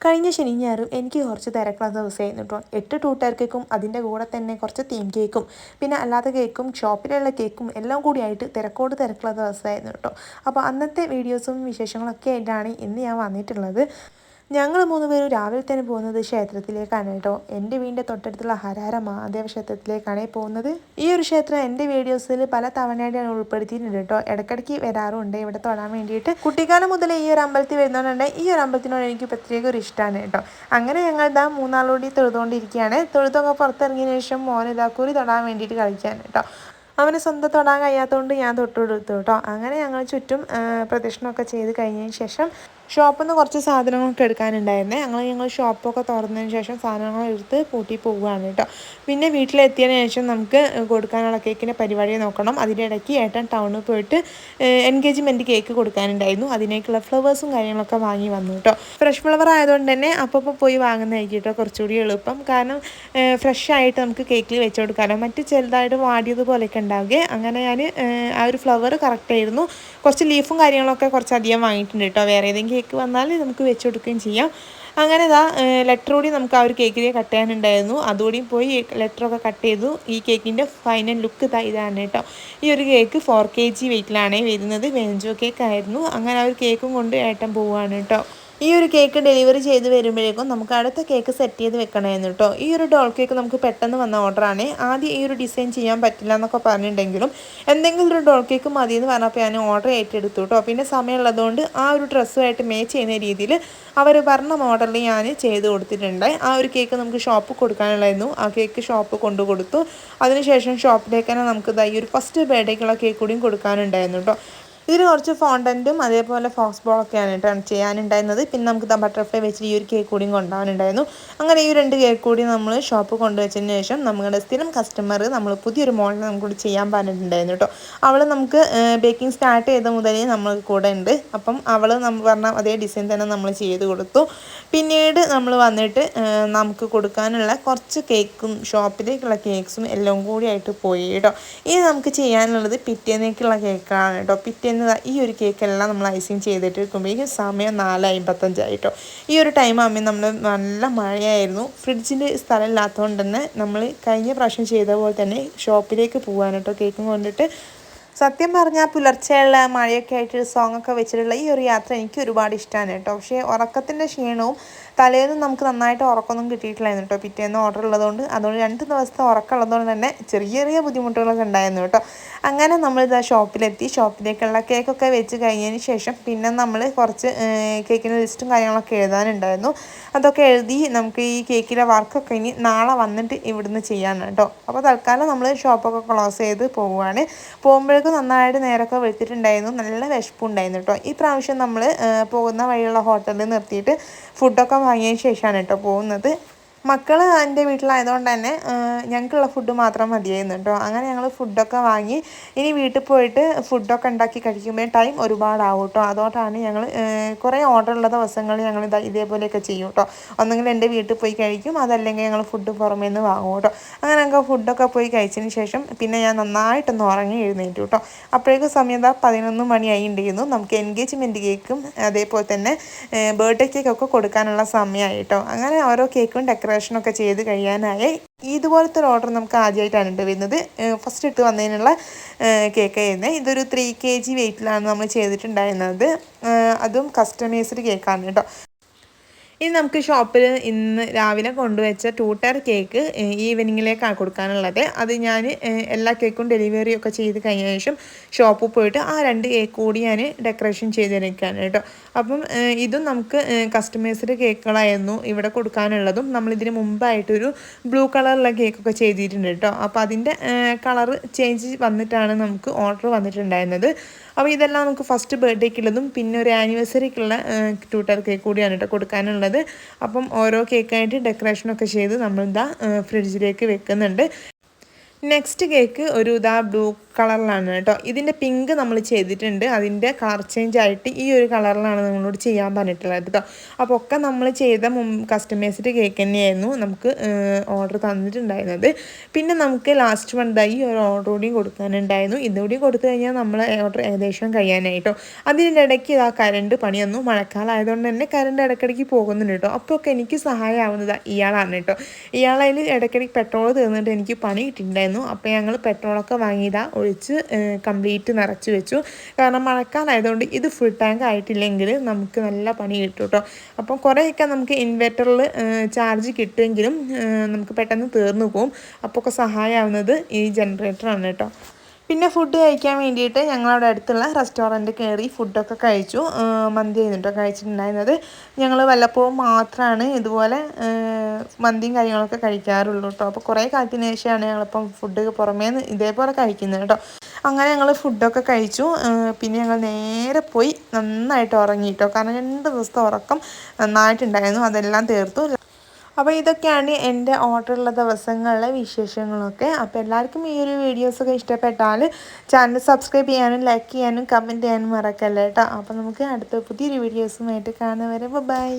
കഴിഞ്ഞ ശനി ഞായറും എനിക്ക് കുറച്ച് തിരക്കുള്ള ദിവസമായിരുന്നു കേട്ടോ. എട്ട് ടൂട്ടർ കേക്കും അതിന്റെ കൂടെ തന്നെ കുറച്ച് തീം കേക്കും പിന്നെ അല്ലാത്ത കേക്കും ഷോപ്പിലുള്ള കേക്കും എല്ലാം കൂടിയായിട്ട് തിരക്കോട് തിരക്കുള്ള ദിവസമായിരുന്നു കേട്ടോ. അപ്പോൾ അന്നത്തെ വീഡിയോസും വിശേഷങ്ങളൊക്കെ ആയിട്ടാണ് ഇന്ന് ഞാൻ വന്നിട്ടുള്ളത്. ഞങ്ങൾ മൂന്ന് പേരും രാവിലെ തന്നെ പോകുന്നത് ക്ഷേത്രത്തിലേക്കാണ് കേട്ടോ. എന്റെ വീടിന്റെ തൊട്ടടുത്തുള്ള ഹരാര മഹാദേവ ക്ഷേത്രത്തിലേക്കാണ് പോകുന്നത്. ഈ ഒരു ക്ഷേത്രം എന്റെ വീഡിയോസിൽ പല തവണയായിട്ട് ഞാൻ ഉൾപ്പെടുത്തിയിട്ടുണ്ട് കേട്ടോ. ഇടയ്ക്കിടയ്ക്ക് വരാറുണ്ട്. ഇവിടെ തൊടാൻ വേണ്ടിയിട്ട്. കുട്ടിക്കാലം മുതൽ ഈ ഒരു അമ്പലത്തിൽ വരുന്നതുകൊണ്ട് ഈ ഒരു അമ്പലത്തിനോട് എനിക്ക് പ്രത്യേക ഒരു ഇഷ്ടമാണ് കേട്ടോ. അങ്ങനെ ഞങ്ങൾ ഇതാ മൂന്നാളോടി തൊഴുതുകൊണ്ടിരിക്കുകയാണ്. തൊഴുതൊക്കെ പുറത്തിറങ്ങിയതിന് ശേഷം മോനിതാക്കൂരി തൊടാൻ വേണ്ടിയിട്ട് കളിക്കാൻ കേട്ടോ. അവന് സ്വന്തം തൊടാൻ കഴിയാത്തതുകൊണ്ട് ഞാൻ തൊട്ടുകൊടുത്തു കേട്ടോ. അങ്ങനെ ഞങ്ങൾ ചുറ്റും പ്രദക്ഷിണമൊക്കെ ചെയ്ത് കഴിഞ്ഞതിന് ശേഷം ഷോപ്പിൽ നിന്ന് കുറച്ച് സാധനങ്ങളൊക്കെ എടുക്കാനുണ്ടായിരുന്നേ. ഞങ്ങൾ ഞങ്ങൾ ഷോപ്പൊക്കെ തുറന്നതിന് ശേഷം സാധനങ്ങൾ എടുത്ത് പൂട്ടി പോവുകയാണ് കേട്ടോ. പിന്നെ വീട്ടിലെത്തിയതിന് ശേഷം നമുക്ക് കൊടുക്കാനുള്ള കേക്കിന്റെ പരിപാടി നോക്കണം. അതിന്റെ ഇടയ്ക്ക് ഏട്ടൻ ടൗണിൽ പോയിട്ട് എൻഗേജ്മെന്റ് കേക്ക് കൊടുക്കാനുണ്ടായിരുന്നു. അതിനേക്കുള്ള ഫ്ലവേഴ്സും കാര്യങ്ങളൊക്കെ വാങ്ങി വന്നു കേട്ടോ. ഫ്രഷ് ഫ്ലവർ ആയതുകൊണ്ട് തന്നെ അപ്പോൾ പോയി വാങ്ങുന്നതായിരിക്കും കേട്ടോ കുറച്ചുകൂടി എളുപ്പം. കാരണം ഫ്രഷ് ആയിട്ട് നമുക്ക് കേക്കിൽ വെച്ച് കൊടുക്കാനോ മറ്റ് ചെറുതായിട്ട് വാടിയതുപോലെയൊക്കെ ഉണ്ടാവുക. അങ്ങനെ ഞാൻ ആ ഒരു ഫ്ലവർ കറക്റ്റ് ആയിരുന്നു കുറച്ച് ലീഫും കാര്യങ്ങളൊക്കെ കുറച്ച് അധികം വാങ്ങിയിട്ടുണ്ട് കേട്ടോ. വേറെ ഏതെങ്കിലും കേക്ക് വന്നാൽ നമുക്ക് വെച്ച് കൊടുക്കുകയും ചെയ്യാം. അങ്ങനെ ഇതാ ലെറ്റർ കൂടി നമുക്ക് ആ ഒരു കേക്കിൽ കട്ട് ചെയ്യാനുണ്ടായിരുന്നു. അതുകൂടി പോയി ലെറ്ററൊക്കെ കട്ട് ചെയ്തു. ഈ കേക്കിന്റെ ഫൈനൽ ലുക്ക് ഇതാണ് കേട്ടോ ഈ ഒരു കേക്ക് ഫോർ കെ ജി വെയിറ്റിലാണ് വരുന്നത്. വെഞ്ചോ കേക്ക് ആയിരുന്നു. അങ്ങനെ ആ ഒരു കേക്കും കൊണ്ട് ഏട്ടൻ പോവുകയാണ് കേട്ടോ ഈ ഒരു കേക്ക് ഡെലിവറി ചെയ്ത് വരുമ്പോഴേക്കും നമുക്ക് അടുത്ത കേക്ക് സെറ്റ് ചെയ്ത് വെക്കണമായിരുന്നു കേട്ടോ. ഈ ഒരു ഡോൾ കേക്ക് നമുക്ക് പെട്ടെന്ന് വന്ന ഓർഡറാണ് ആദ്യം ഈ ഒരു ഡിസൈൻ ചെയ്യാൻ പറ്റില്ല എന്നൊക്കെ പറഞ്ഞിട്ടുണ്ടെങ്കിലും എന്തെങ്കിലും ഒരു ഡോൾ കേക്ക് മതി എന്ന് പറഞ്ഞപ്പോൾ ഞാൻ ഓർഡർ ഏറ്റെടുത്തു കേട്ടോ. പിന്നെ സമയമുള്ളതുകൊണ്ട് ആ ഒരു ഡ്രസ്സുമായിട്ട് മേച്ച് ചെയ്യുന്ന രീതിയിൽ അവർ പറഞ്ഞ മോഡലിൽ ഞാൻ ചെയ്ത് കൊടുത്തിട്ടുണ്ട്. ആ ഒരു കേക്ക് നമുക്ക് ഷോപ്പ് കൊടുക്കാനുള്ളായിരുന്നു. ആ കേക്ക് ഷോപ്പ് കൊണ്ടു കൊടുത്തു. അതിനുശേഷം ഷോപ്പിലേക്ക് തന്നെ നമുക്ക് ഈ ഒരു ഫസ്റ്റ് ബർത്ത്ഡേക്കുള്ള കേക്ക് കൂടിയും കൊടുക്കാനുണ്ടായിരുന്നു കേട്ടോ. ഇതിന് കുറച്ച് ഫോണ്ടന്റും അതേപോലെ ഫോക്സ് ബോളൊക്കെയാണ് കേട്ടോ ചെയ്യാനുണ്ടായിരുന്നത്. പിന്നെ നമുക്ക് ബട്ടർഫ്ലൈ വെച്ച് ഈ ഒരു കേക്ക് കൂടിയും കൊണ്ടുപോകാനുണ്ടായിരുന്നു. അങ്ങനെ ഈ രണ്ട് കേക്ക് കൂടി നമ്മൾ ഷോപ്പ് കൊണ്ടുവച്ചതിന് ശേഷം നമ്മുടെ സ്ഥിരം കസ്റ്റമർ നമ്മൾ പുതിയൊരു മോഡൽ നമുക്ക് ചെയ്യാൻ പറഞ്ഞിട്ടുണ്ടായിരുന്നു കേട്ടോ അവൾ നമുക്ക് ബേക്കിംഗ് സ്റ്റാർട്ട് ചെയ്ത മുതലേ നമ്മൾ കൂടെ ഉണ്ട്. അപ്പം അവൾ നമ്മൾ പറഞ്ഞ അതേ ഡിസൈൻ തന്നെ നമ്മൾ ചെയ്ത് കൊടുത്തു. പിന്നീട് നമ്മൾ വന്നിട്ട് നമുക്ക് കൊടുക്കാനുള്ള കുറച്ച് കേക്കും ഷോപ്പിലേക്കുള്ള കേക്ക്സും എല്ലാം കൂടി ആയിട്ട് പോയി കേട്ടോ ഇനി നമുക്ക് ചെയ്യാനുള്ളത് പിറ്റേന്നേക്കുള്ള കേക്കാണ് കേട്ടോ പിറ്റേന്ന് ഇന്ന് ഈ ഒരു കേക്കെല്ലാം നമ്മൾ ഐസിങ് ചെയ്തിട്ട് ഈ സമയം നാല് അമ്പത്തഞ്ചായിട്ടോ ഈ ഒരു ടൈം ആകുമ്പോൾ നമ്മൾ നല്ല മഴയായിരുന്നു. ഫ്രിഡ്ജിന്റെ സ്ഥലം ഇല്ലാത്തതുകൊണ്ട് തന്നെ നമ്മൾ കഴിഞ്ഞ പ്രാവശ്യം ചെയ്ത പോലെ തന്നെ ഷോപ്പിലേക്ക് പോകാനായിട്ടോ കേക്കും കൊണ്ടിട്ട്. സത്യം പറഞ്ഞാൽ പുലർച്ചെയുള്ള മഴയൊക്കെ ആയിട്ട് സോങ്ങൊക്കെ വെച്ചിട്ടുള്ള ഈ ഒരു യാത്ര എനിക്ക് ഒരുപാട് ഇഷ്ടമാണ് കേട്ടോ. പക്ഷേ ഉറക്കത്തിന്റെ ക്ഷീണവും തലേന്ന് നമുക്ക് നന്നായിട്ട് ഉറക്കമൊന്നും കിട്ടിയിട്ടില്ലായിരുന്നു കേട്ടോ. പിറ്റേന്ന് ഓർഡർ ഉള്ളതുകൊണ്ട്. അതുകൊണ്ട് രണ്ട് ദിവസത്തെ ഉറക്കം ഉള്ളതുകൊണ്ട് തന്നെ ചെറിയ ചെറിയ ബുദ്ധിമുട്ടുകളൊക്കെ ഉണ്ടായിരുന്നു കേട്ടോ. അങ്ങനെ നമ്മൾ ഇതാ ഷോപ്പിലെത്തി. ഷോപ്പിലേക്കുള്ള കേക്കൊക്കെ വെച്ച് കഴിഞ്ഞതിന് ശേഷം പിന്നെ നമ്മൾ കുറച്ച് കേക്കിന്റെ ലിസ്റ്റും കാര്യങ്ങളൊക്കെ എഴുതാനുണ്ടായിരുന്നു. അതൊക്കെ എഴുതി നമുക്ക് ഈ കേക്കിലെ വർക്കൊക്കെ ഇനി നാളെ വന്നിട്ട് ഇവിടുന്ന് ചെയ്യാനാണ് കേട്ടോ. അപ്പോൾ തൽക്കാലം നമ്മൾ ഷോപ്പൊക്കെ ക്ലോസ് ചെയ്ത് പോവുകയാണ്. പോകുമ്പോഴേക്കും നന്നായിട്ട് നേരൊക്കെ വെളുത്തിട്ടുണ്ടായിരുന്നു. നല്ല വിശപ്പുണ്ടായിരുന്നു കേട്ടോ. ഈ പ്രാവശ്യം നമ്മൾ പോകുന്ന വഴിയുള്ള ഹോട്ടലിൽ നിർത്തിയിട്ട് ഫുഡൊക്കെ വാങ്ങിയതിന് ശേഷമാണ് കേട്ടോ പോകുന്നത്. മക്കൾ എന്റെ വീട്ടിലായതുകൊണ്ട് തന്നെ ഞങ്ങൾക്കുള്ള ഫുഡ് മാത്രം മതിയായിരുന്നു കേട്ടോ. അങ്ങനെ ഞങ്ങൾ ഫുഡൊക്കെ വാങ്ങി ഇനി വീട്ടിൽ പോയിട്ട് ഫുഡൊക്കെ ഉണ്ടാക്കി കഴിക്കുമ്പോൾ ടൈം ഒരുപാടാവും കേട്ടോ. അതുകൊണ്ടാണ് ഞങ്ങൾ കുറേ ഓർഡർ ഉള്ള ദിവസങ്ങളിൽ ഞങ്ങൾ ഇതാ ഇതേപോലെയൊക്കെ ചെയ്യും കേട്ടോ. ഒന്നെങ്കിൽ എന്റെ വീട്ടിൽ പോയി കഴിക്കും അതല്ലെങ്കിൽ ഞങ്ങൾ ഫുഡ് പുറമേ നിന്ന് വാങ്ങും കേട്ടോ. അങ്ങനെ ഞങ്ങൾക്ക് ഫുഡൊക്കെ പോയി കഴിച്ചതിന് ശേഷം പിന്നെ ഞാൻ നന്നായിട്ടൊന്ന് ഉറങ്ങി എഴുന്നേറ്റു കേട്ടോ. അപ്പോഴേക്കും സമയം പതിനൊന്ന് മണിയായി ഉണ്ടായിരുന്നു നമുക്ക് എൻഗേജ്മെന്റ് കേക്കും അതേപോലെ തന്നെ ബർത്ത്ഡേ കേക്കൊക്കെ കൊടുക്കാനുള്ള സമയമായി കേട്ടോ. അങ്ങനെ ഓരോ കേക്കും ഡെക്കറേഷൻ ഡെക്കറേഷനൊക്കെ ചെയ്ത് കഴിയാനായി ഇതുപോലത്തെ ഒരു ഓർഡർ നമുക്ക് ആദ്യമായിട്ടാണ് കേട്ടോ വരുന്നത്. ഫസ്റ്റ് ഇട്ട് വന്നതിനുള്ള കേക്ക് ആയിരുന്നത് ഇതൊരു ത്രീ കെ ജി വെയിറ്റിലാണ് നമ്മൾ ചെയ്തിട്ടുണ്ടായിരുന്നത്. അതും കസ്റ്റമൈസ്ഡ് കേക്കാണ് കേട്ടോ. ഇനി നമുക്ക് ഷോപ്പിൽ ഇന്ന് രാവിലെ കൊണ്ടുവച്ച ടൂട്ടർ കേക്ക് ഈവനിങ്ങിലേക്കാണ് കൊടുക്കാനുള്ളത്. അത് ഞാൻ എല്ലാ കേക്കും ഡെലിവറി ഒക്കെ ചെയ്ത് കഴിഞ്ഞ ശേഷം ഷോപ്പിൽ പോയിട്ട് ആ രണ്ട് കേക്ക് കൂടി ഞാൻ ഡെക്കറേഷൻ ചെയ്തിരിക്കുകയാണ് കേട്ടോ. അപ്പം ഇതും നമുക്ക് കസ്റ്റമേഴ്സിന്റെ കേക്കുകളായിരുന്നു ഇവിടെ കൊടുക്കാനുള്ളതും. നമ്മളിതിന് മുമ്പായിട്ടൊരു ബ്ലൂ കളറുള്ള കേക്കൊക്കെ ചെയ്തിട്ടുണ്ട് കേട്ടോ. അപ്പോൾ അതിന്റെ കളർ ചേഞ്ച് വന്നിട്ടാണ് നമുക്ക് ഓർഡർ വന്നിട്ടുണ്ടായിരുന്നത്. അപ്പോൾ ഇതെല്ലാം നമുക്ക് ഫസ്റ്റ് ബർത്ത്ഡേക്കുള്ളതും പിന്നെ ഒരു ആനിവേഴ്സറിക്കുള്ള ടൂട്ടർ കേക്ക് കൂടിയാണ് കേട്ടോ കൊടുക്കാനുള്ളത്. അപ്പം ഓരോ കേക്കായിട്ട് ഡെക്കറേഷനൊക്കെ ചെയ്ത് നമ്മളിതാ ഫ്രിഡ്ജിലേക്ക് വെക്കുന്നുണ്ട്. നെക്സ്റ്റ് കേക്ക് ഒരു ഇതാ ബ്ലൂ കളറിലാണ് കേട്ടോ. ഇതിന്റെ പിങ്ക് നമ്മൾ ചെയ്തിട്ടുണ്ട്. അതിന്റെ കളർ ചേഞ്ച് ആയിട്ട് ഈ ഒരു കളറിലാണ് നമ്മളോട് ചെയ്യാൻ പറഞ്ഞിട്ടുള്ളത് കേട്ടോ. അപ്പോൾ ഒക്കെ നമ്മൾ ചെയ്ത കസ്റ്റമേഴ്സിന്റെ കേക്ക് തന്നെയായിരുന്നു നമുക്ക് ഓർഡർ തന്നിട്ടുണ്ടായിരുന്നത്. പിന്നെ നമുക്ക് ലാസ്റ്റ് മന്തായി ഒരു ഓർഡർ കൂടിയും കൊടുക്കാനുണ്ടായിരുന്നു. ഇതുകൂടി കൊടുത്തു കഴിഞ്ഞാൽ നമ്മൾ ഓർഡർ ഏകദേശം കഴിയാനായിട്ടോ അതിന്റെ ഇടയ്ക്ക് ഇതാ കരണ്ട് പണിയൊന്നു. മഴക്കാലം ആയതുകൊണ്ട് തന്നെ കരണ്ട് ഇടയ്ക്കിടയ്ക്ക് പോകുന്നുണ്ട് കേട്ടോ. അപ്പോൾ ഒക്കെ എനിക്ക് സഹായമാവുന്നത് ഇയാളാണ് കേട്ടോ. ഇയാളതിൽ ഇടയ്ക്കിടയ്ക്ക് പെട്രോൾ തീർന്നിട്ട് എനിക്ക് പണി കിട്ടിയിട്ടുണ്ടായിരുന്നു. അപ്പോൾ ഞങ്ങൾ പെട്രോളൊക്കെ വാങ്ങിയതാ ഒഴിച്ച് കംപ്ലീറ്റ് നിറച്ച് വെച്ചു. കാരണം മഴക്കാലമായതുകൊണ്ട് ഇത് ഫുൾ ടാങ്ക് ആയിട്ടില്ലെങ്കിൽ നമുക്ക് നല്ല പണി കിട്ടും കേട്ടോ അപ്പം കുറേയൊക്കെ നമുക്ക് ഇൻവെർട്ടറിൽ ചാർജ് കിട്ടുമെങ്കിലും നമുക്ക് പെട്ടെന്ന് തീർന്നു പോകും അപ്പോൾ ഒക്കെ സഹായമാവുന്നത് ഈ ജനറേറ്ററാണ് കേട്ടോ പിന്നെ ഫുഡ് കഴിക്കാൻ വേണ്ടിയിട്ട് ഞങ്ങളവിടെ അടുത്തുള്ള റെസ്റ്റോറന്റ് കയറി ഫുഡൊക്കെ കഴിച്ചു. മന്തി ചെയ്തിട്ടൊക്കെ കഴിച്ചിട്ടുണ്ടായിരുന്നത്. ഞങ്ങൾ വല്ലപ്പോഴും മാത്രമാണ് ഇതുപോലെ മന്തിയും കാര്യങ്ങളൊക്കെ കഴിക്കാറുള്ളൂ കേട്ടോ അപ്പോൾ കുറേ കാലത്തിന് ശേഷമാണ് ഞങ്ങളിപ്പം ഫുഡ് പുറമേ നിന്ന് ഇതേപോലെ കഴിക്കുന്നത് കേട്ടോ അങ്ങനെ ഞങ്ങൾ ഫുഡൊക്കെ കഴിച്ചു. പിന്നെ ഞങ്ങൾ നേരെ പോയി നന്നായിട്ട് ഉറങ്ങി കേട്ടോ കാരണം രണ്ട് ദിവസത്തെ ഉറക്കം നന്നായിട്ടുണ്ടായിരുന്നു. അതെല്ലാം തീർത്തു. അപ്പോൾ ഇതൊക്കെയാണ് എന്റെ ഓർഡറുള്ള ദിവസങ്ങളിലെ വിശേഷങ്ങളൊക്കെ. അപ്പോൾ എല്ലാവർക്കും ഈ ഒരു വീഡിയോസൊക്കെ ഇഷ്ടപ്പെട്ടാൽ ചാനൽ സബ്സ്ക്രൈബ് ചെയ്യാനും ലൈക്ക് ചെയ്യാനും കമന്റ് ചെയ്യാനും മറക്കല്ലേട്ടോ അപ്പോൾ നമുക്ക് അടുത്ത പുതിയൊരു വീഡിയോസുമായിട്ട് കാണുന്നവരെ ബൈ